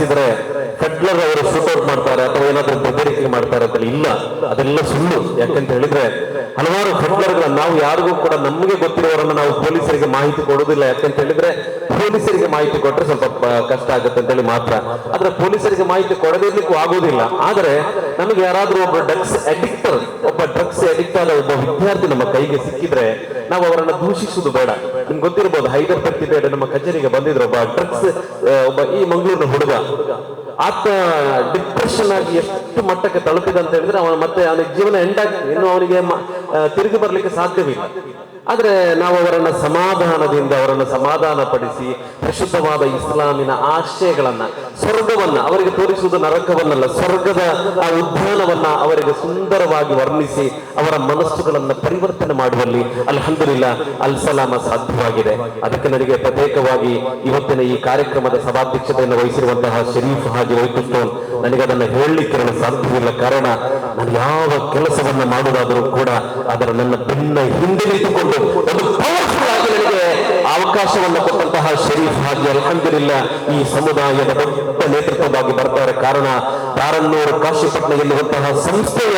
ಅನಿಸಿದ್ರೆ ಕಟ್ಲರ್ ಅವರು ಸಪೋರ್ಟ್ ಮಾಡ್ತಾರೆ ಅಥವಾ ಏನಾದ್ರೂ ಬೆದರಿಕೆ ಮಾಡ್ತಾರೆ ಅಂತ ಇಲ್ಲ. ಅದೆಲ್ಲ ಸುಳ್ಳು. ಯಾಕಂತ ಹೇಳಿದ್ರೆ ಹಲವಾರು ಫೆಡ್ಲರ್ಗಳ ನಾವು ಯಾರಿಗೂ ಕೂಡ ನಮಗೆ ಗೊತ್ತಿರೋರನ್ನ ನಾವು ಪೊಲೀಸರಿಗೆ ಮಾಹಿತಿ ಕೊಡೋದಿಲ್ಲ ಯಾಕಂತ ಹೇಳಿದ್ರೆ ಪೊಲೀಸರಿಗೆ ಮಾಹಿತಿ ಕೊಟ್ರೆ ಸ್ವಲ್ಪ ಕಷ್ಟ ಆಗುತ್ತೆ ಅಂತ ಹೇಳಿ ಮಾತ್ರ. ಆದ್ರೆ ಪೊಲೀಸರಿಗೆ ಮಾಹಿತಿ ಕೊಡದಿರ್ಲಿಕ್ಕೂ ಆಗೋದಿಲ್ಲ. ಆದ್ರೆ ನಮಗೆ ಯಾರಾದ್ರೂ ಒಬ್ಬ ಡ್ರಗ್ಸ್ ಅಡಿಕ್ಟರ್ ಒಬ್ಬ ಡ್ರಗ್ಸ್ ಅಡಿಕ್ಟ್ ಆದ ಒಬ್ಬ ವಿದ್ಯಾರ್ಥಿ ನಮ್ಮ ಕೈಗೆ ಸಿಕ್ಕಿದ್ರೆ ನಾವು ಅವರನ್ನ ದೂಷಿಸುವುದು ಬೇಡ. ನಿಮ್ಗೆ ಗೊತ್ತಿರಬಹುದು ಹೈದರ್ ಕಿಪೇಡ್ ನಮ್ಮ ಕಚೇರಿಗೆ ಬಂದಿದ್ರು. ಒಬ್ಬ ಡ್ರಗ್ಸ್ ಒಬ್ಬ ಈ ಮಂಗಳೂರಿನ ಹುಡುಗ. ಆತ ಡಿಪ್ರೆಷನ್ ಆಗಿ ಮಟ್ಟಕ್ಕೆ ತಲುಪಿದ ಅಂತ ಹೇಳಿದ್ರೆ ಅವನ ಮತ್ತೆ ಅವನ ಜೀವನ ಎಂಡ್ ಆಗಿ ಇನ್ನು ಅವನಿಗೆ ತಿರುಗಿ ಬರ್ಲಿಕ್ಕೆ ಸಾಧ್ಯವಿಲ್ಲ. ಆದ್ರೆ ನಾವು ಅವರನ್ನ ಸಮಾಧಾನದಿಂದ, ಅವರನ್ನು ಸಮಾಧಾನ ಪಡಿಸಿ ಪ್ರಶುದ್ಧವಾದ ಇಸ್ಲಾಮಿನ ಆಶಯಗಳನ್ನ, ಸ್ವರ್ಗವನ್ನ, ಅವರಿಗೆ ತೋರಿಸುವುದು ನರಕವನ್ನಲ್ಲ, ಸ್ವರ್ಗದ ಆ ಉದ್ಯಾನವನ್ನ ಅವರಿಗೆ ಸುಂದರವಾಗಿ ವರ್ಣಿಸಿ ಅವರ ಮನಸ್ಸುಗಳನ್ನ ಪರಿವರ್ತನೆ ಮಾಡುವಲ್ಲಿ ಅಲ್ಹಂದುಲಿಲ್ಲ ಅಲ್ ಸಲಾಮ ಸಾಧ್ಯವಾಗಿದೆ. ಅದಕ್ಕೆ ನನಗೆ ಪ್ರತ್ಯೇಕವಾಗಿ ಇವತ್ತಿನ ಈ ಕಾರ್ಯಕ್ರಮದ ಸಭಾಧ್ಯಕ್ಷತೆಯನ್ನು ವಹಿಸಿರುವಂತಹ ಶರೀಫ್ ಹಾಜಿ ವೈಕುಸ್ತೋನ್ ನನಗೆ ಅದನ್ನು ಹೇಳಲಿಕ್ಕೆ ಸಾಧ್ಯವಿಲ್ಲ ಕಾರಣ ನಾನು ಯಾವ ಕೆಲಸವನ್ನ ಮಾಡುವುದಾದರೂ ಕೂಡ ಅದರ ನನ್ನ ಬೆನ್ನ ಹಿಂದೆ ನಿಂತುಕೊಂಡು ಒಂದು ಪವರ್ಫುಲ್ ಅವಕಾಶವನ್ನು ಕೊಟ್ಟಂತಹ ಶರೀಫ್ ಹಾಜಿ ಅಲ್ಹಂದುಲಿಲ್ಲ ಈ ಸಮುದಾಯದ ದೊಡ್ಡ ನೇತೃತ್ವವಾಗಿ ಬರ್ತಾರೆ. ಕಾರಣ ತಾರನ್ನೂರು ಕಾಶಿಪಟ್ನ ಎನ್ನುವಂತಹ ಸಂಸ್ಥೆಯ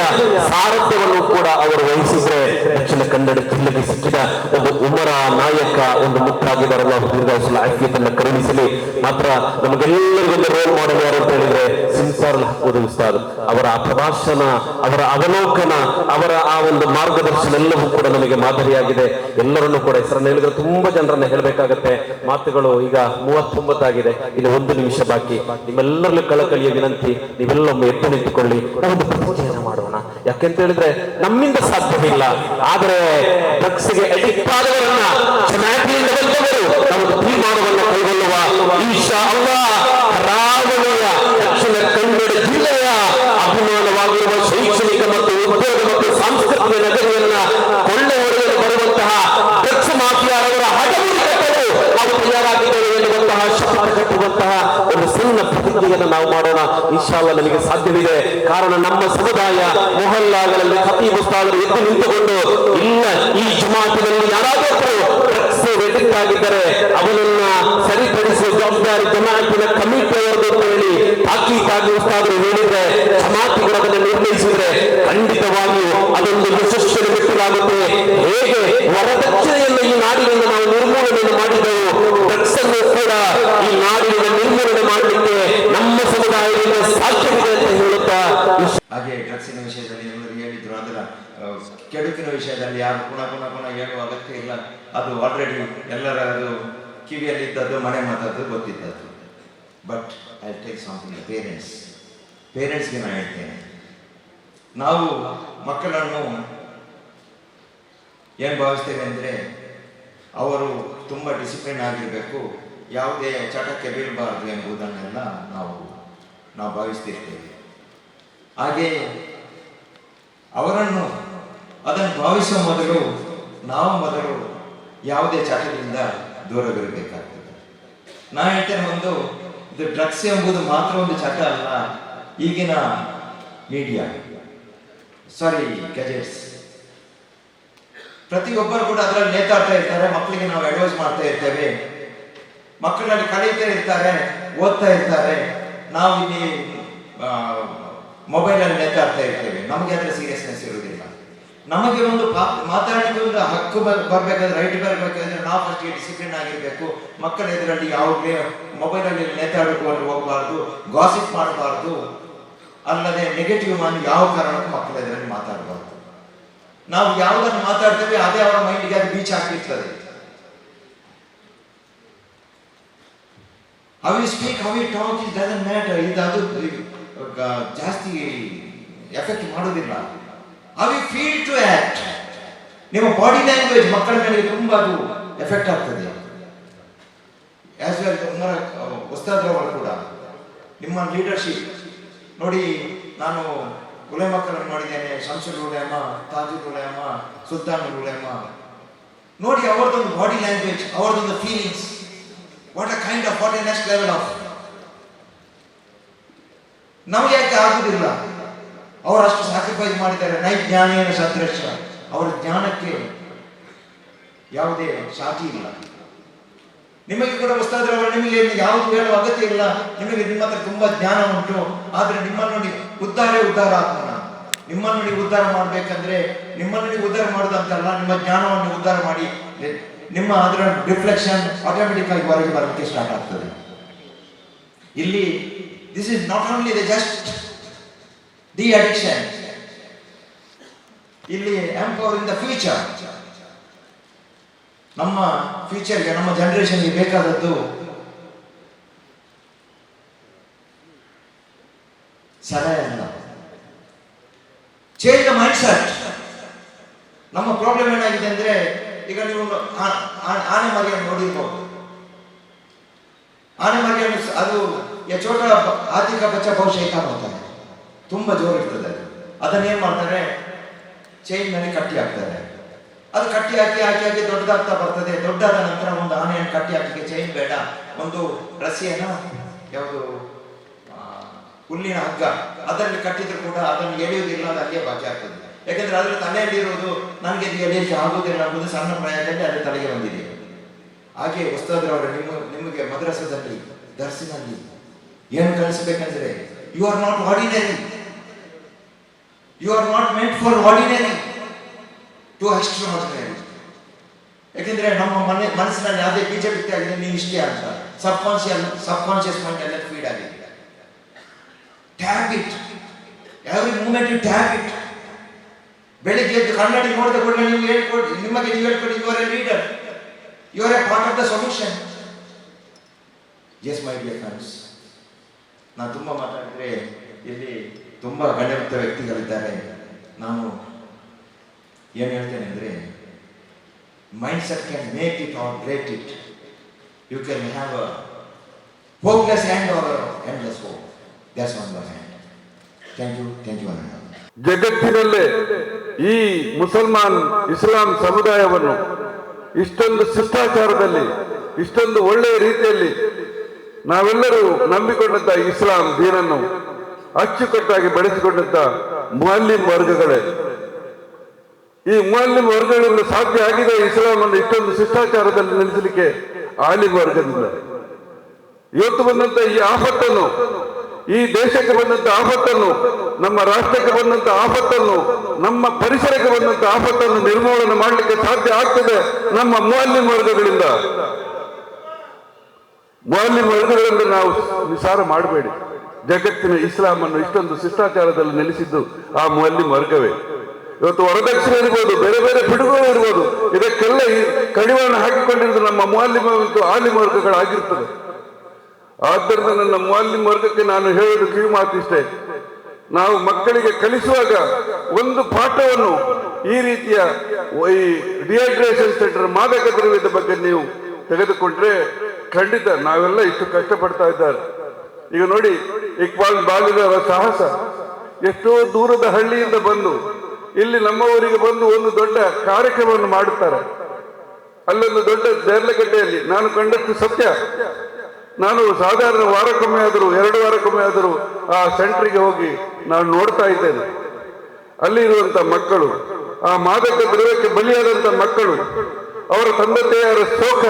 ಸಾರಥ್ಯವನ್ನು ಕೂಡ ಅವರು ವಹಿಸಿದ್ರೆ ದಕ್ಷಿಣ ಕನ್ನಡ ಜಿಲ್ಲೆಗೆ ಸಿಕ್ಕಿದ ಒಂದು ಉಮರ ನಾಯಕ, ಒಂದು ಮುತ್ತಾಗಿದ್ದಾರಲ್ಲ ದೀರ್ಘಾಯುಷಲ ಆಯ್ಕೆಯನ್ನ ಕರುಣಿಸಲಿ ಮಾತ್ರ ನಮಗೆಲ್ಲರಿಗೂ ರೋಲ್ ಮಾಡೆಲ್ ಯಾರು ಅಂತ ಹೇಳಿದ್ರೆ ಸಿನ್ಸಾರ್ ಒದಗಿಸ್ತಾರೆ ಅವರ ಆ ಪ್ರಭಾಷಣ, ಅವರ ಅವಲೋಕನ, ಅವರ ಆ ಒಂದು ಮಾರ್ಗದರ್ಶನ ಎಲ್ಲವೂ ಕೂಡ ನಮಗೆ ಮಾದರಿಯಾಗಿದೆ. ಎಲ್ಲರನ್ನೂ ಕೂಡ ಹೆಸರನ್ನು ಹೇಳಿದ್ರೆ ತುಂಬಾ ಜನರನ್ನ ಹೇಳಬೇಕಾಗತ್ತೆ. ಮಾತುಗಳು ಈಗ ಮೂವತ್ತೊಂಬತ್ತಾಗಿದೆ. ಇಲ್ಲಿ ಒಂದು ನಿಮಿಷ ಬಾಕಿ. ನಿಮ್ಮೆಲ್ಲರಲ್ಲೂ ಕಳಕಳಿಯ ವಿನಂತಿ, ನೀವೆಲ್ಲೊಮ್ಮೆ ಎದ್ದು ನಿಂತುಕೊಳ್ಳಿ. ನಾವೊಂದು ಪೂಜೆಯನ್ನು ಮಾಡೋಣ. ಯಾಕೆಂತ ಹೇಳಿದ್ರೆ ನಮ್ಮಿಂದ ಸಾಧ್ಯವಿಲ್ಲ. ಆದರೆ ಡ್ರಗ್ಸ್ಗೆ ಅಡಿಕ್ಟ್ ಆದವರನ್ನ ಇನ್ಶಾಲ್ಲ ನನಗೆ ಸಾಧ್ಯವಿದೆ. ಕಾರಣ ನಮ್ಮ ಸಮುದಾಯ ಮೊಹಲ್ಲಾಗಳಲ್ಲಿ ಕತಿ ಮುಸ್ತಾದರು ಎದ್ದು ನಿಂತುಕೊಂಡು, ಇಲ್ಲ, ಈ ಜಮಾತಿನಲ್ಲಿ ಯಾರಾದರೂ ಡ್ರಗ್ಸ್ ಆಗಿದ್ದರೆ ಅವನನ್ನ ಸರಿಪಡಿಸುವ ಜವಾಬ್ದಾರಿ ಜಮಾತಿನ ಕಮಿಟಿ ಅವರದ್ದು ಅಂತ ಹೇಳಿ ತಾಕೀತಾಗಿ ಉಸ್ತಾದರು ಹೇಳಿದ್ರೆ ಜಮಾತಿಗಳು ಅದನ್ನು ನಿರ್ಣಯಿಸಿದ್ರೆ ಖಂಡಿತವಾಗಿಯೂ ಅದೊಂದು ವಿಶಿಷ್ಟ ಮೆಟ್ಟಿಲಾಗುತ್ತೆ ಹೇಗೆ? ವರದಕ್ಷಿಣೆಯನ್ನು ಈ ನಾಡಿನಿಂದ ನಾವು ನಿರ್ಮೂಲನೆಯನ್ನು ಮಾಡಿದ್ದೆವು ಡ್ರಗ್ಸ್ ಅನ್ನು ಕೂಡ ಈ ನಾಡಿನಿಂದ ನಿರ್ಮೂಲನೆ ಮಾಡಲಿಕ್ಕೆ ನಮ್ಮ ಸಮುದಾಯದಿಂದ ಸಾಧ್ಯವಿದೆ ಅಂತ ಹೇಳುತ್ತಾ ಹಾಗೆ ಡ್ರಗ್ಸಿನ ವಿಷಯದಲ್ಲಿ ಹೇಳಿದ್ರು, ಅದರ ಕೆಡುಕಿನ ವಿಷಯದಲ್ಲಿ ಯಾರು ಪುನಃ ಪುನಃ ಪುನಃ ಹೇಳುವ ಅಗತ್ಯ ಇಲ್ಲ. ಅದು ಆಲ್ರೆಡಿ ಎಲ್ಲರ ಅದು ಕಿವಿಯಲ್ಲಿದ್ದದ್ದು ಮನೆ ಮಾತಾದ್ದು ಗೊತ್ತಿದ್ದದ್ದು. But I take something parents ಪೇರೆಂಟ್ಸ್ಗೆ ನಾನು ಹೇಳ್ತೇನೆ. ನಾವು ಮಕ್ಕಳನ್ನು ಏನು ಭಾವಿಸ್ತೇವೆ ಅಂದರೆ, ಅವರು ತುಂಬ ಡಿಸಿಪ್ಲಿನ್ ಆಗಿರಬೇಕು, ಯಾವುದೇ ಚಟಕ್ಕೆ ಬೀಳಬಾರದು ಎಂಬುದನ್ನೆಲ್ಲ ನಾವು ನಾವು ಭಾವಿಸ್ತಿರ್ತೇವೆ. ಹಾಗೆಯೇ ಅವರನ್ನು ಅದನ್ನು ಭಾವಿಸುವ ಮೊದಲು ನಾವು ಮೊದಲು ಯಾವುದೇ ಚಟದಿಂದ ದೂರವಿರಬೇಕಾಗ್ತದೆ. ನಾನು ಹೇಳ್ತೇನೆ ಒಂದು ಇದು ಡ್ರಗ್ಸ್ ಎಂಬುದು ಮಾತ್ರ ಒಂದು ಚಟ ಅಲ್ಲ. ಈಗಿನ ಮೀಡಿಯಾ ಸಾರಿ ಗ್ಯಾಜೆಟ್ಸ್ ಪ್ರತಿಯೊಬ್ಬರು ಕೂಡ ಅದರಲ್ಲಿ ನೇತಾಡ್ತಾ ಇರ್ತಾರೆ ಮಕ್ಕಳಿಗೆ ನಾವು ಅಡ್ವೈಸ್ ಮಾಡ್ತಾ ಇರ್ತೇವೆ. ಮಕ್ಕಳಲ್ಲಿ ಕಲಿತಾ ಇರ್ತಾರೆ, ಓದ್ತಾ ಇರ್ತಾರೆ. ನಾವು ಇಲ್ಲಿ ಮೊಬೈಲಲ್ಲಿ ನೇತಾಡ್ತಾ ಇರ್ತೇವೆ. ನಮಗೆ ಅದರ ಸೀರಿಯಸ್ನೆಸ್ ಇರುವುದಿಲ್ಲ. ನಮಗೆ ಒಂದು ಮಾತಾಡಲಿಕ್ಕೆ ಒಂದು ಹಕ್ಕು ಬರ್- ಬರ್ಬೇಕಾದ್ರೆ ರೈಟ್ ಬರಬೇಕಾದ್ರೆ ನಾವು ಫಸ್ಟ್ಗೆ ಡಿಸಿಪ್ಲಿನ್ ಆಗಿರ್ಬೇಕು. ಮಕ್ಕಳ ಎದುರಲ್ಲಿ ಯಾವುದೇ ಮೊಬೈಲಲ್ಲಿ ನೇತಾಡಿಕೊಂಡು ಹೋಗಬಾರ್ದು ಗಾಸಿಪ್ ಮಾಡಬಾರ್ದು. ಅಲ್ಲದೆ ನೆಗೆಟಿವ್ ಮಾಡಿ ಯಾವ ಕಾರಣಕ್ಕೂ ಮಕ್ಕಳ ಎದುರಲ್ಲಿ ಮಾತಾಡಬಾರ್ದು. ನಾವು ಯಾವುದನ್ನು ಮಾತಾಡ್ತೇವೆ, ಅದೇ ಅವರ ಮೈಂಡಿಗೆ ಅದು ಬೀಚ್ ಹಾಕಿರ್ತದೆ. How you speak how you talk is doesn't matter ಇದು ಅದು ಜಾಸ್ತಿ ಎಫೆಕ್ಟ್ ಮಾಡೋದಿಲ್ಲ how you feel to act ನಿಮ್ಮ ಬಾಡಿ ಲ್ಯಾಂಗ್ವೇಜ್ ಮಕ್ಕಳ ಮೇಲೆ ತುಂಬ ಅದು ಎಫೆಕ್ಟ್ ಆಗ್ತದೆ. ಆಸ್ ವೆಲ್ ಉಮರ ಉಸ್ತಾದ್ರವರು ಕೂಡ ನಿಮ್ಮ ಲೀಡರ್ಶಿಪ್ ನೋಡಿ, ನಾನು ಉಲೆ ಮಕ್ಕಳನ್ನು ನೋಡಿದ್ದೇನೆ ಶಂಸುಲ್ ಉಲೇಮ ತಾಜುಲ್ ಉಲೇಮ, ಸುಲ್ತಾನ್ ಉಲೇಮ. ನೋಡಿ ಅವರದೊಂದು ಬಾಡಿ ಲ್ಯಾಂಗ್ವೇಜ್ ಅವ್ರದ್ದೊಂದು feelings what a kind of what a next level of ನಮಗೆ ಯಾಕೆ ಆಗುದಿಲ್ಲ? ಅವರು ಅಷ್ಟು ಸ್ಯಾಕ್ರಿಫೈಸ್ ಮಾಡಿದ್ದಾರೆ. ನೈ ಜ್ಞಾನೇನ ಸದೃಶ ಅವರ ಜ್ಞಾನಕ್ಕೆ ಯಾವುದೇ ಸಾಟಿ ಇಲ್ಲ. ನಿಮಗೆ ಕೂಡ ಉಸ್ತಾದ್ರವರು ನಿಮಗೆ ಯಾವುದು ಹೇಳುವ ಅಗತ್ಯ ಇಲ್ಲ. ನಿಮಗೆ ನಿಮ್ಮ ಹತ್ರ ತುಂಬಾ ಜ್ಞಾನ ಉಂಟು. ಆದರೆ ನಿಮ್ಮನ್ನು ನೋಡಿ ಉದ್ಧಾರ ಉದ್ಧಾರ ಆತ್ಮನ. ನಿಮ್ಮನ್ನು ನೋಡಿ ಉದ್ಧಾರ ಮಾಡ್ಬೇಕಂದ್ರೆ ನಿಮ್ಮನ್ನು ನೀವು ಉದ್ಧಾರ ಮಾಡೋದಂತಲ್ಲ, ನಿಮ್ಮ ಜ್ಞಾನವನ್ನು ನೀವು ಉದ್ಧಾರ ಮಾಡಿ. ನಿಮ್ಮ ಅದರ ರಿಫ್ಲೆಕ್ಷನ್ ಆಟೋಮೆಟಿಕ್ ಆಗಿ ಹೊರಗೆ ಬರೋಕ್ಕೆ ಸ್ಟಾರ್ಟ್ ಆಗ್ತದೆ. ಇಲ್ಲಿ this is not only the just the addiction ಇಲ್ಲಿ ಎಂಪವರ್ ಇನ್ ದ ಫ್ಯೂಚರ್ ನಮ್ಮ ಫ್ಯೂಚರ್ಗೆ ನಮ್ಮ ಜನರೇಷನ್ಗೆ ಬೇಕಾದದ್ದು ಸಲಹೆ ಅಲ್ಲ. ಚೇಂಜ್ ದ ಮೈಂಡ್ ಸೆಟ್ ನಮ್ಮ ಪ್ರಾಬ್ಲಮ್ ಏನಾಗಿದೆ ಅಂದ್ರೆ, ಈಗ ನೀವು ಆನೆ ಮರಿಯನ್ನು ನೋಡಿರ್ಬೋದು. ಆನೆ ಮರಿಯನ್ನು ಅದು ಚೋಟ ಆರ್ಥಿಕ ಬಚ್ಚ ಬಹುಶಃ ಮಾಡ್ತಾರೆ ತುಂಬಾ ಜೋರು ಇರ್ತದೆ ಅದನ್ನೇನು ಮಾಡ್ತಾರೆ? ಚೈನ್ನಲ್ಲಿ ಕಟ್ಟಿ ಹಾಕ್ತಾರೆ. ಅದು ಕಟ್ಟಿ ಹಾಕಿ ಹಾಕಿ ಹಾಕಿ ದೊಡ್ಡದಾಗ್ತಾ ಬರ್ತದೆ. ದೊಡ್ಡಾದ ನಂತರ ಒಂದು ಆನೆಯನ್ನು ಕಟ್ಟಿ ಹಾಕಲಿಕ್ಕೆ ಚೈನ್ ಬೇಡ. ಒಂದು ರಸಿಯನ್ನು ಯಾವುದು ಹುಲ್ಲಿನ ಹಗ್ಗ, ಅದರಲ್ಲಿ ಕಟ್ಟಿದ್ರು ಕೂಡ ಅದನ್ನು ಎಳೆಯುವುದಿಲ್ಲ ಅದು ಅಲ್ಲಿಯೇ ಬಾಕಿ ಆಗ್ತದೆ. ಯಾಕಂದ್ರೆ ಅದ್ರ ತಲೆಯಲ್ಲಿರುವುದು ನನಗೆ ಎಳೆಯಲಿಕ್ಕೆ ಆಗುವುದಿಲ್ಲ ಎಂಬುದು ಸಣ್ಣ ಪ್ರಾಯದಲ್ಲಿ ಅದರ ತಲೆಗೆ ಬಂದಿದೆ. ಹಾಗೆ ಉಸ್ತಾದ್ರವರು ನಿಮ್ಮ, ನಿಮಗೆ ಮದ್ರಸದಲ್ಲಿ, ದರ್ಸಿನಲ್ಲಿ ಏನು ಕಲಿಸಬೇಕಂದ್ರೆ you are not ordinary you are not meant for ordinary to extraordinary ಯಾಕೆಂದ್ರೆ ನಮ್ಮ ಮನೆ ಮನಸ್ಸಿನಲ್ಲಿ ಯಾವುದೇ ಬೀಜ ಬಿತ್ತೆ ಆಗಿದೆ ನೀವು ಇಷ್ಟೇ ಅಂತ. Subconscious subconscious mind ಎಲ್ಲ ಫೀಡ್ ಆಗಿದೆ. Tap it every moment you tap it ಬೆಳಿಗ್ಗೆ ಎದ್ದು ಕನ್ನಡಿ ನೋಡಿದ ಕೂಡಲೇ ನೀವು ಹೇಳ್ಕೊಡಿ ನಿಮಗೆ ನೀವು ಹೇಳ್ಕೊಡಿ you are a leader you are a part of the solution yes my dear friends ನಾನು ತುಂಬ ಮಾತಾಡಿದ್ರೆ ಇಲ್ಲಿ ತುಂಬ ಗಣ್ಯವಂತ ವ್ಯಕ್ತಿಗಳಿದ್ದಾರೆ. ನಾನು ಏನು ಹೇಳ್ತೇನೆ ಅಂದರೆ mindset can make it or great it you can have a hopeless hand or endless hope that's on your hand thank you thank you ಜಗತ್ತಿನಲ್ಲೇ ಈ ಮುಸಲ್ಮಾನ್ ಇಸ್ಲಾಂ ಸಮುದಾಯವನ್ನು ಇಷ್ಟೊಂದು ಶಿಷ್ಟಾಚಾರದಲ್ಲಿ, ಇಷ್ಟೊಂದು ಒಳ್ಳೆಯ ರೀತಿಯಲ್ಲಿ ನಾವೆಲ್ಲರೂ ನಂಬಿಕೊಂಡಂತ ಇಸ್ಲಾಂ ದೀನನ್ನು ಅಚ್ಚುಕಟ್ಟಾಗಿ ಬೆಳೆಸಿಕೊಂಡಂತ ಮುಅಲ್ಲಿಂ ವರ್ಗಗಳೇ. ಈ ಮುಅಲ್ಲಿಂ ವರ್ಗಗಳಿಂದ ಸಾಧ್ಯ ಆಗಿದೆ ಇಸ್ಲಾಂ ಅನ್ನು ಇಷ್ಟೊಂದು ಶಿಷ್ಟಾಚಾರದಲ್ಲಿ ನೆಲೆಸಲಿಕ್ಕೆ ಆಲಿಂ ವರ್ಗದಿಂದ. ಇವತ್ತು ಬಂದಂತ ಈ ಆಪತ್ತನ್ನು ಈ ದೇಶಕ್ಕೆ ಬಂದಂತ ಆಪತ್ತನ್ನು ನಮ್ಮ ರಾಷ್ಟ್ರಕ್ಕೆ ಬಂದಂತ ಆಪತ್ತನ್ನು ನಮ್ಮ ಪರಿಸರಕ್ಕೆ ಬಂದಂತ ಆಪತ್ತನ್ನು ನಿರ್ಮೂಲನೆ ಮಾಡಲಿಕ್ಕೆ ಸಾಧ್ಯ ಆಗ್ತದೆ ನಮ್ಮ ಮುಅಲ್ಲಿಂ ವರ್ಗಗಳಿಂದ. ಮುಅಲ್ಲಿಂ ವರ್ಗಗಳಿಂದ ನಾವು ನಿಸಾರ ಮಾಡಬೇಡಿ. ಜಗತ್ತಿನ ಇಸ್ಲಾಂ ಅನ್ನು ಇಷ್ಟೊಂದು ಶಿಷ್ಟಾಚಾರದಲ್ಲಿ ನೆಲೆಸಿದ್ದು ಆ ಮುಅಲ್ಲಿಂ ವರ್ಗವೇ. ಇವತ್ತು ವರದಕ್ಷಿಣೆ ಇರ್ಬೋದು, ಬೇರೆ ಬೇರೆ ಪಿಡುಗುಗಳು ಇರ್ಬೋದು, ಇದಕ್ಕೆಲ್ಲ ಕಡಿವಾಣ ಹಾಕಿಕೊಂಡಿರುವುದು ನಮ್ಮ ಮುಅಲ್ಲಿಮ ಮತ್ತು ಆಲಿಮ ವರ್ಗಗಳಾಗಿರ್ತದೆ. ಆದ್ದರಿಂದ ನನ್ನ ಮುಅಲ್ಲಿಂ ವರ್ಗಕ್ಕೆ ನಾನು ಹೇಳೋದು ಕಿವಿ ಮಾತಿಷ್ಟೇ. ನಾವು ಮಕ್ಕಳಿಗೆ ಕಲಿಸುವಾಗ ಒಂದು ಪಾಠವನ್ನು ಈ ರೀತಿಯ ಈ ಡಿಹೈಡ್ರೇಷನ್ ಸೆಂಟರ್ ಮಾದಕ ದ್ರವ್ಯದ ಬಗ್ಗೆ ನೀವು ತೆಗೆದುಕೊಂಡ್ರೆ ಖಂಡಿತ ನಾವೆಲ್ಲ ಇಷ್ಟು ಕಷ್ಟಪಡ್ತಾ ಇದ್ದಾರೆ. ಈಗ ನೋಡಿ ಇಕ್ಬಾಲ್ ಬಾಲಿದವರ ಸಾಹಸ. ಎಷ್ಟೋ ದೂರದ ಹಳ್ಳಿಯಿಂದ ಬಂದು, ಇಲ್ಲಿ ನಮ್ಮ ಊರಿಗೆ ಬಂದು ಒಂದು ದೊಡ್ಡ ಕಾರ್ಯಕ್ರಮವನ್ನು ಮಾಡುತ್ತಾರೆ. ಅಲ್ಲೊಂದು ದೊಡ್ಡ ದೇರ್ಲಗಡ್ಡೆಯಲ್ಲಿ ನಾನು ಕಂಡಷ್ಟು ಸತ್ಯ. ನಾನು ಸಾಧಾರಣ ವಾರಕ್ಕೊಮ್ಮೆ ಆದರೂ, ಎರಡು ವಾರಕ್ಕೊಮ್ಮೆ ಆದರೂ ಆ ಸೆಂಟ್ರಿಗೆ ಹೋಗಿ ನಾನು ನೋಡ್ತಾ ಇದ್ದೇನೆ. ಅಲ್ಲಿ ಇರುವಂತ ಮಕ್ಕಳು, ಆ ಮಾದಕ ದ್ರವ್ಯಕ್ಕೆ ಬಲಿಯಾದಂತ ಮಕ್ಕಳು, ಅವರ ತಂದೆ ತಾಯಿಯರ ಶೋಕ,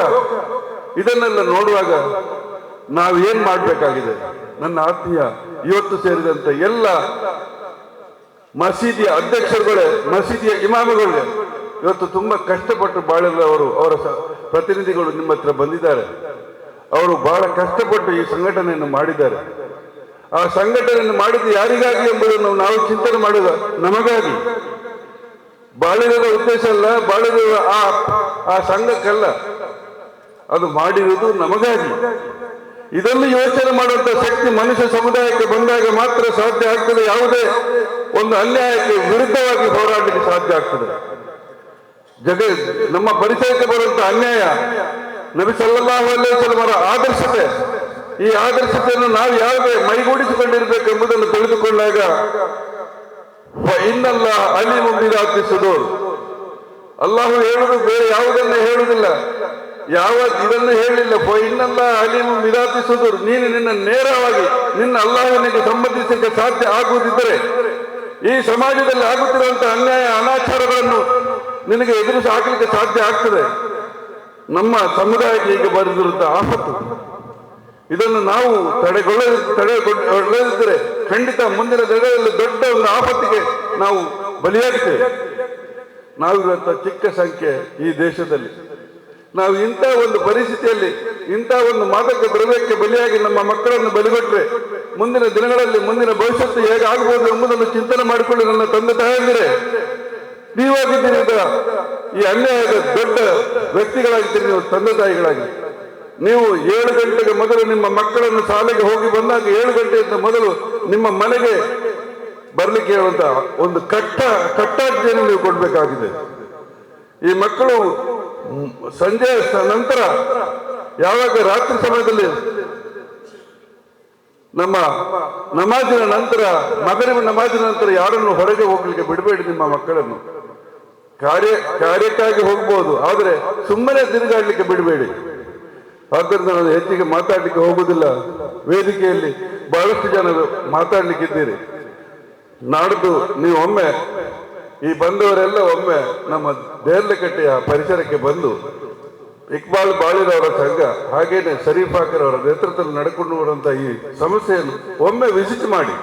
ಇದನ್ನೆಲ್ಲ ನೋಡುವಾಗ ನಾವೇನ್ ಮಾಡ್ಬೇಕಾಗಿದೆ? ನನ್ನ ಆತ್ಮೀಯ ಇವತ್ತು ಸೇರಿದಂತೆ ಎಲ್ಲ ಮಸೀದಿಯ ಅಧ್ಯಕ್ಷರುಗಳೇ, ಮಸೀದಿಯ ಇಮಾಮಗಳೇ, ಇವತ್ತು ತುಂಬಾ ಕಷ್ಟಪಟ್ಟು ಬಾಳಿದವರು ಅವರ ಸ- ಪ್ರತಿನಿಧಿಗಳು ನಿಮ್ಮ ಹತ್ರ ಬಂದಿದ್ದಾರೆ. ಅವರು ಬಹಳ ಕಷ್ಟಪಟ್ಟು ಈ ಸಂಘಟನೆಯನ್ನು ಮಾಡಿದ್ದಾರೆ. ಆ ಸಂಘಟನೆಯನ್ನು ಮಾಡಿದ್ದು ಯಾರಿಗಾಗಿ ಎಂಬುದನ್ನು ನಾವು ಚಿಂತನೆ ಮಾಡಿದ ನಮಗಾಗಿ. ಬಾಳಿರದ ಉದ್ದೇಶ ಅಲ್ಲ ಆ ಆ ಸಂಘಕ್ಕಲ್ಲ. ಅದು ಮಾಡಿರುವುದು ನಮಗಾಗಿ. ಇದನ್ನು ಯೋಚನೆ ಮಾಡುವಂತ ಶಕ್ತಿ ಮನುಷ್ಯ ಸಮುದಾಯಕ್ಕೆ ಬಂದಾಗ ಮಾತ್ರ ಸಾಧ್ಯ ಆಗ್ತದೆ. ಯಾವುದೇ ಒಂದು ಅನ್ಯಾಯಕ್ಕೆ ವಿರುದ್ಧವಾಗಿ ಹೋರಾಡಲಿಕ್ಕೆ ಸಾಧ್ಯ ಆಗ್ತದೆ. ಜಗ, ನಮ್ಮ ಪರಿಚಯಕ್ಕೆ ಬರುವಂತ ಅನ್ಯಾಯ, ನಬಿ ಸಲ್ಲಾಹು ವಸಲ್ಲಮರ ಆದರ್ಶತೆ, ಈ ಆದರ್ಶತೆಯನ್ನು ನಾವು ಯಾವುದೇ ಮೈಗೂಡಿಸಿಕೊಂಡಿರಬೇಕು ಎಂಬುದನ್ನು ತಿಳಿದುಕೊಂಡಾಗ ಇನ್ನಲ್ಲ ಅಲಿಮು ಬಿದಾತಿಸುದೋರು ಅಲ್ಲಾಹು ಹೇಳುವುದು ಬೇರೆ ಯಾವುದನ್ನು ಹೇಳುವುದಿಲ್ಲ. ಯಾವ ಇದನ್ನು ಹೇಳಿಲ್ಲ. ಫೋ, ಇನ್ನಲ್ಲ ಅಲಿಮು ಮಿದಾತಿಸುವುದು ನೀನು ನಿನ್ನ ನೇರವಾಗಿ ನಿನ್ನ ಅಲ್ಲಾಹನಿಗೆ ಸಂಬಂಧಿಸಲಿಕ್ಕೆ ಸಾಧ್ಯ ಆಗುವುದಿದ್ದರೆ, ಈ ಸಮಾಜದಲ್ಲಿ ಆಗುತ್ತಿರುವಂತಹ ಅನ್ಯಾಯ, ಅನಾಚಾರಗಳನ್ನು ನಿನಗೆ ಎದುರಿಸಿ ಹಾಕಲಿಕ್ಕೆ ಸಾಧ್ಯ ಆಗ್ತದೆ. ನಮ್ಮ ಸಮುದಾಯಕ್ಕೆ ಈಗ ಬರೆದಿರುವಂತಹ ಆಪತ್ತು. ಇದನ್ನು ನಾವು ತಡೆಗೊಳ್ಳ ತಡೆಗೊಳ್ಳದಿದ್ದರೆ ಖಂಡಿತ ಮುಂದಿನ ದಿನಗಳಲ್ಲಿ ದೊಡ್ಡ ಒಂದು ಆಪತ್ತಿಗೆ ನಾವು ಬಲಿಯಾಗ್ತೇವೆ. ನಾವಿರುವಂತಹ ಚಿಕ್ಕ ಸಂಖ್ಯೆ ಈ ದೇಶದಲ್ಲಿ. ನಾವು ಇಂಥ ಒಂದು ಪರಿಸ್ಥಿತಿಯಲ್ಲಿ, ಇಂಥ ಒಂದು ಮಾದಕ ದ್ರವ್ಯಕ್ಕೆ ಬಲಿಯಾಗಿ ನಮ್ಮ ಮಕ್ಕಳನ್ನು ಬಲಿಗೊಟ್ಟರೆ ಮುಂದಿನ ದಿನಗಳಲ್ಲಿ ಮುಂದಿನ ಭವಿಷ್ಯತ್ತು ಹೇಗೆ ಆಗಬಹುದು ಎಂಬುದನ್ನು ಚಿಂತನೆ ಮಾಡಿಕೊಂಡು ನನ್ನ ತಂದೆ ತಾಯಂದಿರೇ. ನೀವಾಗಿದ್ದೀರಿ ಈ ಅನ್ಯಾಯದ ದೊಡ್ಡ ವ್ಯಕ್ತಿಗಳಾಗಿದ್ದೀರಿ ನೀವು, ತಂದೆ ತಾಯಿಗಳಾಗಿ. ನೀವು ಏಳು ಗಂಟೆಗೆ ಮೊದಲು ನಿಮ್ಮ ಮಕ್ಕಳನ್ನು ಶಾಲೆಗೆ ಹೋಗಿ ಬಂದಾಗ ಏಳು ಗಂಟೆಯಿಂದ ಮೊದಲು ನಿಮ್ಮ ಮನೆಗೆ ಬರಲಿಕ್ಕೆ ಹೇಳುವಂತ ಒಂದು ಕಟ್ಟ, ಕಟ್ಟಾಜ್ಞೆಯನ್ನು ನೀವು ಕೊಡಬೇಕಾಗಿದೆ. ಈ ಮಕ್ಕಳು ಸಂಜೆ ನಂತರ ಯಾವಾಗ ರಾತ್ರಿ ಸಮಯದಲ್ಲಿ ನಮ್ಮ ನಮಾಜಿನ ನಂತರ ಮಗರಿ ನಮಾಜಿನ ನಂತರ ಯಾರನ್ನು ಹೊರಗೆ ಹೋಗ್ಲಿಕ್ಕೆ ಬಿಡಬೇಡಿ ನಿಮ್ಮ ಮಕ್ಕಳನ್ನು. ಕಾರ್ಯ, ಕಾರ್ಯಕ್ಕಾಗಿ ಹೋಗ್ಬೋದು, ಆದರೆ ಸುಮ್ಮನೆ ತಿರುಗಾಡ್ಲಿಕ್ಕೆ ಬಿಡಬೇಡಿ. ಆದ್ದರಿಂದ ನಾನು ಹೆಚ್ಚಿಗೆ ಮಾತಾಡ್ಲಿಕ್ಕೆ ಹೋಗುವುದಿಲ್ಲ. ವೇದಿಕೆಯಲ್ಲಿ ಬಹಳಷ್ಟು ಜನರು ಮಾತಾಡ್ಲಿಕ್ಕಿದ್ದೀರಿ. ನಾಡ್ದು ನೀವು ಒಮ್ಮೆ ಈ ಬಂದವರೆಲ್ಲ ಒಮ್ಮೆ ನಮ್ಮ ದೇರ್ಲಕಟ್ಟೆಯ ಪರಿಸರಕ್ಕೆ ಬಂದು ಇಕ್ಬಾಲ್ ಬಾಳಿರವರ ಸಂಘ, ಹಾಗೇನೆ ಶರೀಫಾಕರ್ ಅವರ ನೇತೃತ್ವದಲ್ಲಿ ನಡ್ಕೊಂಡು ಬರುವಂತಹ ಈ ಸಮಸ್ಯೆಯನ್ನು ಒಮ್ಮೆ ವಿಸಿಟ್ ಮಾಡಿ.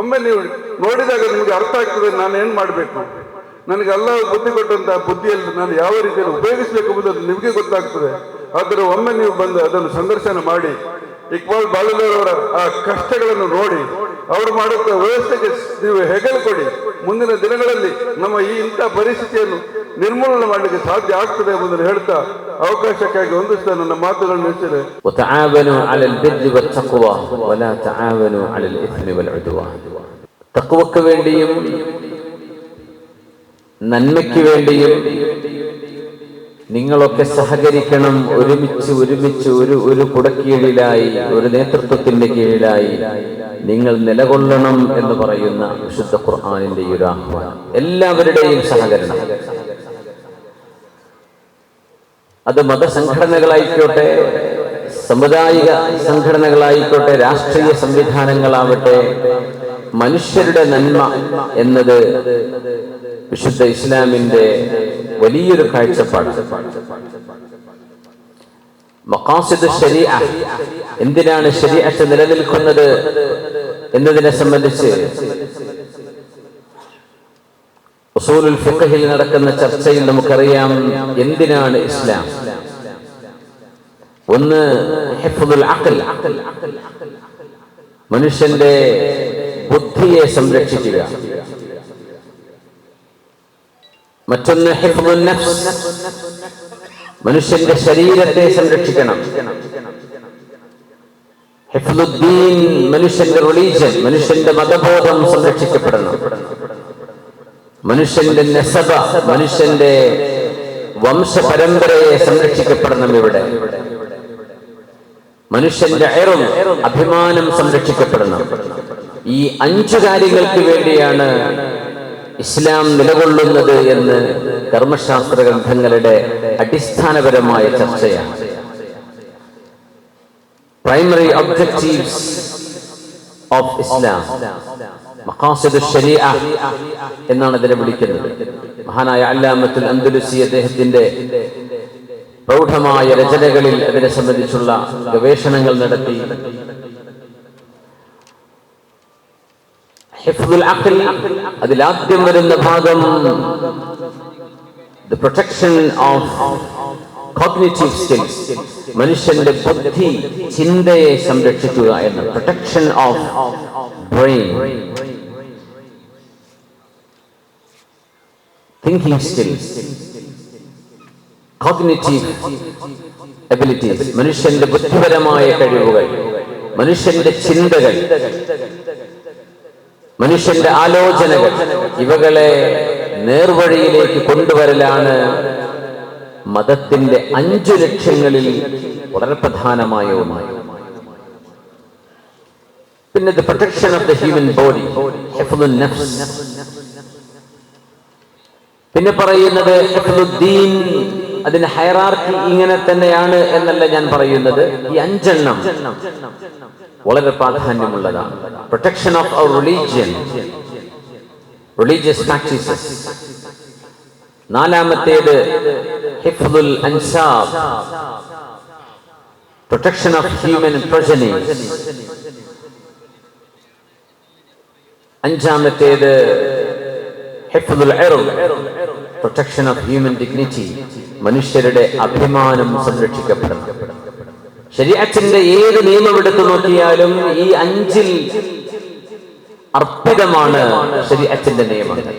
ಒಮ್ಮೆ ನೀವು ನೋಡಿದಾಗ ನಿಮಗೆ ಅರ್ಥ ಆಗ್ತದೆ ನಾನು ಏನ್ ಮಾಡಬೇಕು. ನನಗೆ ಅಲ್ಲ ಬುದ್ಧಿ ಕೊಟ್ಟಂತ ಬುದ್ಧಿಯಲ್ಲಿ ನಾನು ಯಾವ ರೀತಿಯಲ್ಲಿ ಉಪಯೋಗಿಸಬೇಕು ಎಂಬುದನ್ನು ನಿಮಗೆ ಗೊತ್ತಾಗ್ತದೆ. ಆದರೆ ಒಮ್ಮೆ ನೀವು ಬಂದು ಅದನ್ನು ಸಂದರ್ಶನ ಮಾಡಿ, ಇಕ್ಬಾಲ್ ಬಾಳಿರವರ ಆ ಕಷ್ಟಗಳನ್ನು ನೋಡಿ ಅವರು ಮಾಡುತ್ತ ವ್ಯವಸ್ಥೆಗೆ ನೀವು ಹೆಗಲು ಕೊಡಿ ಮುಂದಿನ ದಿನಗಳಲ್ಲಿ ನಮ್ಮ ಈ ಇಂಥ ಪರಿಸ್ಥಿತಿಯನ್ನು ನಿರ್ಮೂಲನೆ ಮಾಡಲಿಕ್ಕೆ ಸಾಧ್ಯ ಆಗ್ತದೆ ಎಂಬುದನ್ನು ಹೇಳ್ತಾ ಅವಕಾಶಕ್ಕಾಗಿ ಹೊಂದಿಸ್ತಾ ನನ್ನ ಮಾತುಗಳನ್ನು ನಿಲ್ಸಿದೆ തക്കുവക്ക് വേണ്ടിയും നന്മയ്ക്ക് വേണ്ടിയും നിങ്ങളൊക്കെ സഹകരിക്കണം ഒരുമിച്ച് ഒരുമിച്ച് ഒരു ഒരു കുടക്കീഴിലായി ഒരു നേതൃത്വത്തിന്റെ കീഴിലായി നിങ്ങൾ നിലകൊള്ളണം എന്ന് പറയുന്ന വിശുദ്ധ ഖുർആാനിന്റെ ഒരു ആഹ്വാനം. എല്ലാവരുടെയും സഹകരണം. അത് മതസംഘടനകളായിക്കോട്ടെ സമുദായിക സംഘടനകളായിക്കോട്ടെ രാഷ്ട്രീയ സംവിധാനങ്ങളാവട്ടെ മനുഷ്യരുടെ നന്മ എന്നത് വിശുദ്ധ ഇസ്ലാമിന്റെ വലിയൊരു കാഴ്ചപ്പാട് മക്കാസിദ് ശരീഅ എന്തിനാണ് ശരീഅത്ത് നിലനിൽക്കുന്നത്? എന്നതിനെ സംബന്ധിച്ച് ഉസൂലുൽ ഫിഖഹിൽ നടക്കുന്ന ചർച്ചയിൽ നമുക്കറിയാം എന്തിനാണ് ഇസ്ലാം? ഒന്ന് അഖൽ. മനുഷ്യന്റെ ബുദ്ധിയെ സംരക്ഷിക്കുക. മറ്റൊന്ന് നഫ്സ്. മനുഷ്യന്റെ ശരീരത്തെ സംരക്ഷിക്കണം. മനുഷ്യന്റെ റിലീജൻ മനുഷ്യന്റെ മതബോധം സംരക്ഷിക്കപ്പെടണം. മനുഷ്യന്റെ നെസബ മനുഷ്യന്റെ വംശപരമ്പരയെ സംരക്ഷിക്കപ്പെടണം ഇവിടെ. മനുഷ്യന്റെ അയറും അഭിമാനം സംരക്ഷിക്കപ്പെടണം. ഈ അഞ്ചു കാര്യങ്ങൾക്ക് വേണ്ടിയാണ് ഇസ്ലാം നിലകൊള്ളുന്നത് എന്ന് കർമ്മശാസ്ത്ര ഗ്രന്ഥങ്ങളുടെ അടിസ്ഥാനപരമായ ചർച്ചയാണ്. Primary objectives of Islam. എന്നാണ് ഇതിനെ വിളിക്കുന്നത് മഹാനായ അല്ലാമത്തുൽ അന്തുലുസി അദ്ദേഹത്തിന്റെ പ്രൗഢമായ രചനകളിൽ അതിനെ സംബന്ധിച്ചുള്ള ഗവേഷണങ്ങൾ നടത്തി അതിലാദ്യം വരുന്ന ഭാഗം the protection of cognitive skills മനുഷ്യന്റെ ബുദ്ധി ചിന്തയെ സംരക്ഷിക്കുക എന്ന protection of brain. Thinking skills cognitive abilities മനുഷ്യന്റെ ബുദ്ധിപരമായ കഴിവുകൾ മനുഷ്യന്റെ ചിന്തകൾ മനുഷ്യന്റെ ആലോചനകൾ ഇവകളെ നേർവഴിയിലേക്ക് കൊണ്ടുവരലാണ് മതത്തിന്റെ അഞ്ചു ലക്ഷ്യങ്ങളിൽ വളരെ പ്രധാനമായ ഒന്നായി. പിന്നെ protection of the human body പിന്നെ പറയുന്നത് അതിന് ഹൈറാർക്കി ഇങ്ങനെ തന്നെയാണ് എന്നല്ല ഞാൻ പറയുന്നത്. ഈ അഞ്ചെണ്ണം വളരെ പ്രാധാന്യമുള്ളതാണ്. Protection of our religion religious practices. നാലാമത്തേത് ഹിഫ്ദുൽ അൻസാബ്. പ്രൊട്ടക്ഷൻ ഓഫ് ഹ്യൂമൻ പ്രജനി അഞ്ചാമത്തേത് ഹിഫ്ദുൽ പ്രൊട്ടക്ഷൻ ഓഫ് ഹ്യൂമൻ ഡിഗ്നിറ്റി മനുഷ്യരുടെ അഭിമാനം സംരക്ഷിക്കപ്പെടണം. ശരീരത്തിന്റെ ഏത് നിയമം എടുത്തു നോക്കിയാലും ഈ അഞ്ചിൽ അർപ്പിതമാണ് ശരീരത്തിന്റെ നിയമങ്ങൾ